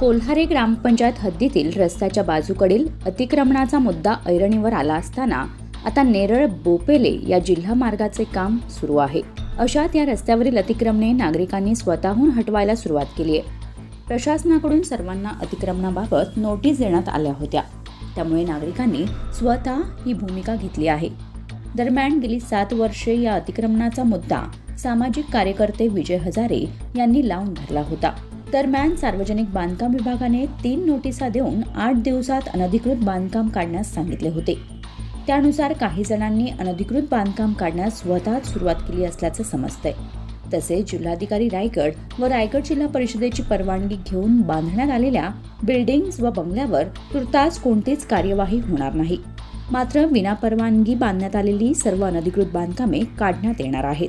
कोल्हारे ग्रामपंचायत हद्दीतील रस्त्याच्या बाजूकडील अतिक्रमणाचा मुद्दा ऐरणीवर आला असताना आता नेरळ बोपेले या जिल्हा मार्गाचे काम सुरू आहे. अशात या रस्त्यावरील अतिक्रमणे नागरिकांनी स्वतःहून हटवायला सुरुवात केली आहे. प्रशासनाकडून सर्वांना अतिक्रमणाबाबत नोटीस देण्यात आल्या होत्या. त्यामुळे नागरिकांनी स्वतः ही भूमिका घेतली आहे. दरम्यान गेली सात वर्षे या अतिक्रमणाचा मुद्दा सामाजिक कार्यकर्ते विजय हजारे यांनी लावून धरला होता. दरम्यान सार्वजनिक बांधकाम विभागाने तीन नोटिसा देऊन आठ दिवसात अनधिकृत बांधकाम काढण्यास सांगितले होते. त्यानुसार काही जणांनी अनधिकृत बांधकाम काढण्यास स्वतःच सुरुवात केली असल्याचं समजतंय. तसेच जिल्हाधिकारी रायगड व रायगड जिल्हा परिषदेची परवानगी घेऊन बांधण्यात आलेल्या बिल्डिंग्स व बंगल्यावर तुर्तास कोणतीच कार्यवाही होणार नाही. मात्र विनापरवानगी बांधण्यात आलेली सर्व अनधिकृत बांधकामे काढण्यात येणार आहेत.